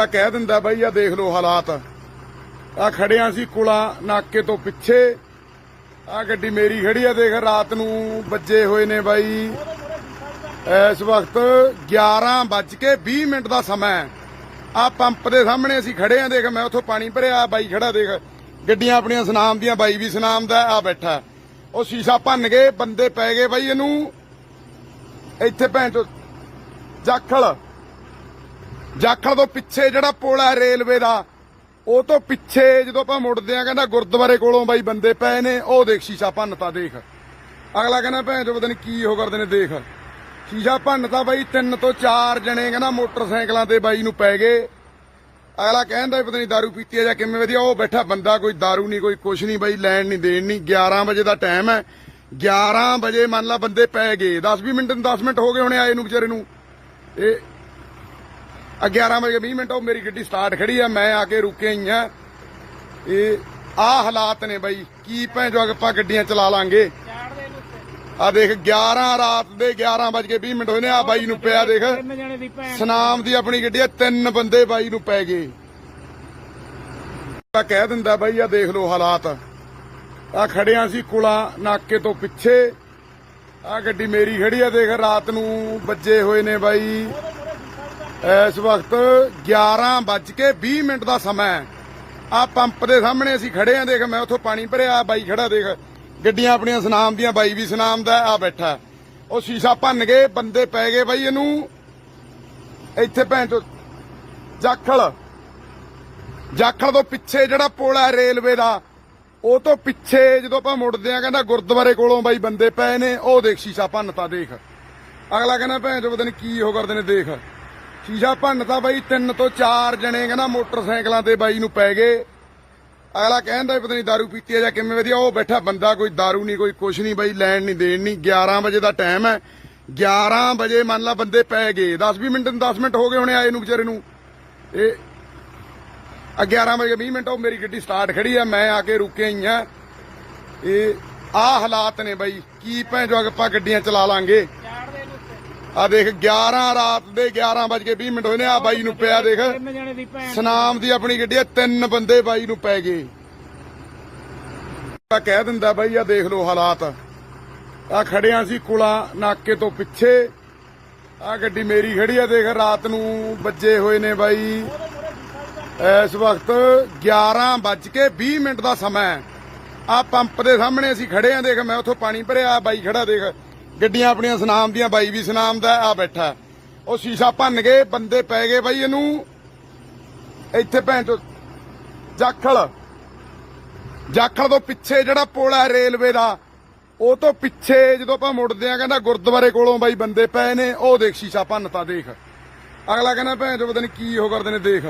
ਤਾਂ ਕਹਿ ਦਿੰਦਾ ਬਾਈ ਆ ਦੇਖ ਲਓ ਹਾਲਾਤ। ਆ ਖੜਿਆ ਸੀ ਕੁਲਾ ਨਾਕੇ ਤੋਂ ਪਿੱਛੇ। ਆ ਗੱਡੀ ਮੇਰੀ ਖੜੀ ਆ, ਦੇਖ, ਰਾਤ ਨੂੰ ਵੱਜੇ ਹੋਏ ਨੇ ਬਾਈ। ਇਸ ਵਕਤ 11 ਵੱਜ ਕੇ 20 ਮਿੰਟ ਦਾ ਸਮਾਂ ਹੈ। ਆ ਪੰਪ ਦੇ ਸਾਹਮਣੇ ਅਸੀਂ ਖੜੇ ਆ, ਦੇਖ, ਮੈਂ ਉੱਥੋਂ ਪਾਣੀ ਭਰਿਆ ਬਾਈ ਖੜਾ, ਦੇਖ। ਗੱਡੀਆਂ ਆਪਣੀਆਂ ਸੁਨਾਮ ਦੀਆਂ, ਬਾਈ ਵੀ ਸੁਨਾਮ ਦਾ ਆ ਬੈਠਾ। ਉਹ ਸ਼ੀਸ਼ਾ ਭੰਨ ਗਏ ਬੰਦੇ ਪੈ ਗਏ ਬਾਈ ਇਹਨੂੰ। ਇੱਥੇ ਭੈਣ ਚੋ ਜਾਖਲ। ਜਾਖਲ ਤੋਂ ਪਿੱਛੇ ਜਿਹੜਾ ਪੁਲ ਹੈ ਰੇਲਵੇ ਦਾ ਉਹ ਤੋਂ ਪਿੱਛੇ ਜਦੋਂ ਆਪਾਂ ਮੁੜਦੇ ਆ ਕਹਿੰਦਾ ਗੁਰਦੁਆਰੇ ਕੋਲੋਂ ਬਾਈ ਬੰਦੇ ਪਏ ਨੇ ਉਹ ਦੇਖ ਸ਼ੀਸ਼ਾ ਭੰਨਤਾ ਦੇਖ ਅਗਲਾ ਕਹਿੰਦਾ ਭੈਣ ਚੋ ਪਤਾ ਨਹੀਂ ਕੀ ਉਹ ਕਰਦੇ ਨੇ ਦੇਖ ਸ਼ੀਸ਼ਾ ਭੰਨਤਾ ਬਾਈ ਤਿੰਨ ਤੋਂ ਚਾਰ ਜਣੇ ਕਹਿੰਦਾ ਮੋਟਰਸਾਈਕਲਾਂ ਤੇ ਬਾਈ ਨੂੰ ਪੈ ਗਏ ਅਗਲਾ ਕਹਿੰਦਾ ਵੀ ਪਤਾ ਨਹੀਂ दारू ਪੀਤੀ ਹੈ ਜਾਂ ਕਿਵੇਂ ਵਧੀਆ ਉਹ ਬੈਠਾ ਬੰਦਾ ਕੋਈ दारू ਨਹੀਂ ਕੋਈ ਕੁਛ ਨਹੀਂ ਬਾਈ ਲੈਣ ਨਹੀਂ ਦੇਣ ਨਹੀਂ 11 ਵਜੇ ਦਾ ਟਾਈਮ ਹੈ 11 ਵਜੇ ਮੰਨ ਲਾ ਬੰਦੇ ਪੈ ਗਏ 10 20 ਮਿੰਟ 10 ਮਿੰਟ ਹੋ ਗਏ ਹੋਣੇ ਆਏ ਨੂੰ ਵਿਚਾਰੇ ਨੂੰ ਇਹ ਆ 11 ਵਜੇ 20 ਮਿੰਟ ਉਹ ਮੇਰੀ ਗੱਡੀ ਸਟਾਰਟ ਖੜੀ ਆ ਮੈਂ ਆ ਕੇ ਰੁਕੇ ਹੀ ਆ। ਇਹ ਆ ਹਾਲਾਤ ਨੇ ਬਾਈ ਕੀ ਭੈਣ ਜੋ ਆਪਾਂ ਗੱਡੀਆਂ ਚਲਾ ਲਾਂਗੇ? ਆ ਦੇਖ 11 ਰਾਤ ਦੇ 11 ਵਜ ਕੇ 20 ਮਿੰਟ ਹੋਏ ਨੇ ਆ ਬਾਈ ਨੂੰ ਪਿਆ ਦੇਖ। ਸਨਾਮ ਦੀ ਆਪਣੀ ਗੱਡੀ ਆ ਤਿੰਨ ਬੰਦੇ ਬਾਈ ਨੂੰ ਪੈ ਗਏ। ਤਾਂ ਕਹਿ ਦਿੰਦਾ ਬਾਈ ਆ ਦੇਖ ਲਓ ਹਾਲਾਤ। ਆ ਖੜਿਆ ਸੀ ਕੁਲਾ ਨਾਕੇ ਤੋਂ ਪਿੱਛੇ। ਆ ਗੱਡੀ ਮੇਰੀ ਖੜੀ ਆ ਦੇਖ ਰਾਤ ਨੂੰ ਵੱਜੇ ਹੋਏ ਨੇ ਬਾਈ। ਇਸ ਵਕਤ 11 ਵੱਜ ਕੇ 20 ਮਿੰਟ ਦਾ ਸਮਾਂ ਹੈ। ਆ ਪੰਪ ਦੇ ਸਾਹਮਣੇ ਅਸੀਂ ਖੜੇ ਆ ਦੇਖ ਮੈਂ ਉੱਥੋਂ ਪਾਣੀ ਭਰਿਆ ਬਾਈ ਖੜਾ ਦੇਖ। ਗੱਡੀਆਂ ਆਪਣੀਆਂ ਸੁਨਾਮ ਦੀਆਂ, ਬਾਈ ਵੀ ਸੁਨਾਮ ਦਾ ਆ ਬੈਠਾ। ਉਹ ਸ਼ੀਸ਼ਾ ਭੰਨ ਗਏ ਬੰਦੇ ਪੈ ਗਏ ਬਾਈ ਇਹਨੂੰ। ਇੱਥੇ ਭੈਣ ਚੋ ਜਾਖਲ। ਜਾਖਲ ਤੋਂ ਪਿੱਛੇ ਜਿਹੜਾ ਪੁਲ ਹੈ ਰੇਲਵੇ ਦਾ, ਉਹ ਤੋਂ ਪਿੱਛੇ ਜਦੋਂ ਆਪਾਂ ਮੁੜਦੇ ਆ ਕਹਿੰਦਾ ਗੁਰਦੁਆਰੇ ਕੋਲੋਂ ਬਾਈ ਬੰਦੇ ਪਏ ਨੇ, ਉਹ ਦੇਖ ਸ਼ੀਸ਼ਾ ਭੰਨਤਾ, ਦੇਖ। ਅਗਲਾ ਕਹਿੰਦਾ ਭੈਣ ਚੋ ਪਤਾ ਨਹੀਂ ਕੀ ਹੋ ਕਰਦੇ ਨੇ, ਦੇਖ। ਸ਼ੀਸ਼ਾ ਭੰਨਤਾ ਬਾਈ ਤਿੰਨ ਤੋਂ ਚਾਰ ਜਣੇ ਕਹਿੰਦਾ ਮੋਟਰਸਾਈਕਲਾਂ ਤੇ ਬਾਈ ਨੂੰ ਪੈ ਗਏ ਅਗਲਾ ਕਹਿੰਦਾ ਵੀ ਪਤਾ ਨਹੀਂ दारू ਪੀਤੀ ਹੈ ਜਾਂ ਕਿਵੇਂ ਵਧੀਆ ਉਹ ਬੈਠਾ ਬੰਦਾ ਕੋਈ दारू ਨਹੀਂ ਕੋਈ ਕੁਛ ਨਹੀਂ ਬਾਈ ਲੈਣ ਨਹੀਂ ਦੇਣ ਨਹੀਂ 11 ਵਜੇ ਦਾ ਟਾਈਮ ਹੈ 11 ਵਜੇ ਮੰਨ ਲਾ ਬੰਦੇ ਪੈ ਗਏ 10 20 ਮਿੰਟ 10 ਮਿੰਟ ਹੋ ਗਏ ਹੋਣੇ ਆਏ ਨੂੰ ਵਿਚਾਰੇ ਨੂੰ ਇਹ ਆ 11 ਵਜੇ 20 ਮਿੰਟ ਉਹ ਮੇਰੀ ਗੱਡੀ ਸਟਾਰਟ ਖੜੀ ਆ ਮੈਂ ਆ ਕੇ ਰੁਕੇ ਹੀ ਆ ਇਹ ਆ ਹਾਲਾਤ ਨੇ ਬਾਈ ਕੀ ਭੈਣ ਜੋ ਆਪਾਂ ਗੱਡੀਆਂ ਚਲਾ ਲਾਂਗੇ ਚਾੜ ਦੇ ਨੂੰ ਆ ਦੇਖ 11 ਰਾਤ ਦੇ 11 ਵਜ ਕੇ 20 ਮਿੰਟ ਹੋਏ ਨੇ ਆ ਬਾਈ ਨੂੰ ਪਿਆ ਦੇਖ। ਸਨਾਮ ਦੀ ਆਪਣੀ ਗੱਡੀ ਆ ਤਿੰਨ ਬੰਦੇ ਬਾਈ ਨੂੰ ਪੈ ਗਏ। ਤਾਂ ਕਹਿ ਦਿੰਦਾ ਬਾਈ ਆ ਦੇਖ ਲਓ ਹਾਲਾਤ। ਆ ਖੜਿਆ ਸੀ ਕੁਲਾ ਨਾਕੇ ਤੋਂ ਪਿੱਛੇ। ਆ ਗੱਡੀ ਮੇਰੀ ਖੜੀ ਆ ਦੇਖ ਰਾਤ ਨੂੰ ਵੱਜੇ ਹੋਏ ਨੇ ਬਾਈ। ਇਸ ਵਕਤ 11 ਵੱਜ ਕੇ 20 ਮਿੰਟ ਦਾ ਸਮਾਂ ਆ ਪੰਪ ਦੇ ਸਾਹਮਣੇ ਅਸੀਂ ਖੜੇ ਆ ਦੇਖ ਮੈਂ ਉੱਥੋਂ ਪਾਣੀ ਭਰਿਆ ਬਾਈ ਖੜਾ ਦੇਖ। ਗੱਡੀਆਂ ਆਪਣੀਆਂ ਸੁਨਾਮ ਦੀਆਂ, ਬਾਈ ਵੀ ਸੁਨਾਮ ਦਾ ਆ ਬੈਠਾ। ਉਹ ਸ਼ੀਸ਼ਾ ਭੰਨ ਗਏ ਬੰਦੇ ਪੈ ਗਏ ਬਾਈ ਇਹਨੂੰ। ਇੱਥੇ ਭੈਣ ਚੋ, ਜਾਖਲ। ਜਾਖਲ ਤੋਂ ਪਿੱਛੇ ਜਿਹੜਾ ਪੁਲ ਹੈ ਰੇਲਵੇ ਦਾ, ਉਹ ਤੋਂ ਪਿੱਛੇ ਜਦੋਂ ਆਪਾਂ ਮੁੜਦੇ ਆ ਕਹਿੰਦਾ ਗੁਰਦੁਆਰੇ ਕੋਲੋਂ ਬਾਈ ਬੰਦੇ ਪਏ ਨੇ, ਉਹ ਦੇਖ ਸ਼ੀਸ਼ਾ ਭੰਨਤਾ ਦੇਖ। ਅਗਲਾ ਕਹਿੰਦਾ ਭੈਣ ਚੋ, ਪਤਾ ਨਹੀਂ ਕੀ ਉਹ ਕਰਦੇ ਨੇ ਦੇਖ।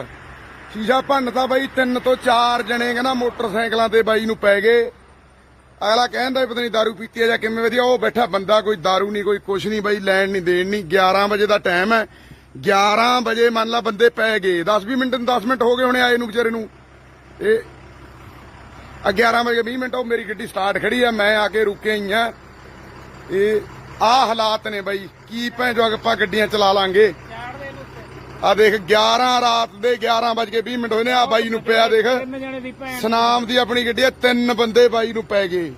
ਸ਼ੀਸ਼ਾ ਭੰਨਤਾ ਬਾਈ, ਤਿੰਨ ਤੋਂ ਚਾਰ ਜਣੇ ਕਹਿੰਦਾ ਮੋਟਰਸਾਈਕਲਾਂ ਤੇ ਬਾਈ ਨੂੰ ਪੈ ਗਏ। ਅਗਲਾ ਕਹਿੰਦਾ ਵੀ ਪਤਾ ਨਹੀਂ दारू ਪੀਤੀ ਹੈ ਜਾਂ ਕਿਵੇਂ ਵਧੀਆ ਉਹ ਬੈਠਾ ਬੰਦਾ ਕੋਈ दारू ਨਹੀਂ ਕੋਈ ਕੁਛ ਨਹੀਂ ਬਾਈ ਲੈਣ ਨਹੀਂ ਦੇਣ ਨਹੀਂ 11 ਵਜੇ ਦਾ ਟਾਈਮ ਹੈ 11 ਵਜੇ ਮੰਨ ਲਾ ਬੰਦੇ ਪੈ ਗਏ 10 20 ਮਿੰਟ 10 ਮਿੰਟ ਹੋ ਗਏ ਹੋਣੇ ਆਏ ਨੂੰ ਵਿਚਾਰੇ ਨੂੰ ਇਹ ਆ 11 ਵਜੇ 20 ਮਿੰਟ ਉਹ ਮੇਰੀ ਗੱਡੀ ਸਟਾਰਟ ਖੜੀ ਆ ਮੈਂ ਆ ਕੇ ਰੁਕੇ ਹੀ ਆ ਇਹ ਆ ਹਾਲਾਤ ਨੇ ਬਾਈ ਕੀ ਭੈਣ ਜੋ ਆਪਾਂ ਗੱਡੀਆਂ ਚਲਾ ਲਾਂਗੇ ਚਾੜ ਦੇ ਨੂੰ ਆ ਦੇਖ 11 ਰਾਤ ਦੇ 11 ਵਜ ਕੇ 20 ਮਿੰਟ ਹੋਏ ਨੇ ਆ ਬਾਈ ਨੂੰ ਪਿਆ ਦੇਖ। ਸਨਾਮ ਦੀ ਆਪਣੀ ਗੱਡੀ ਆ ਤਿੰਨ ਬੰਦੇ ਬਾਈ ਨੂੰ ਪੈ ਗਏ।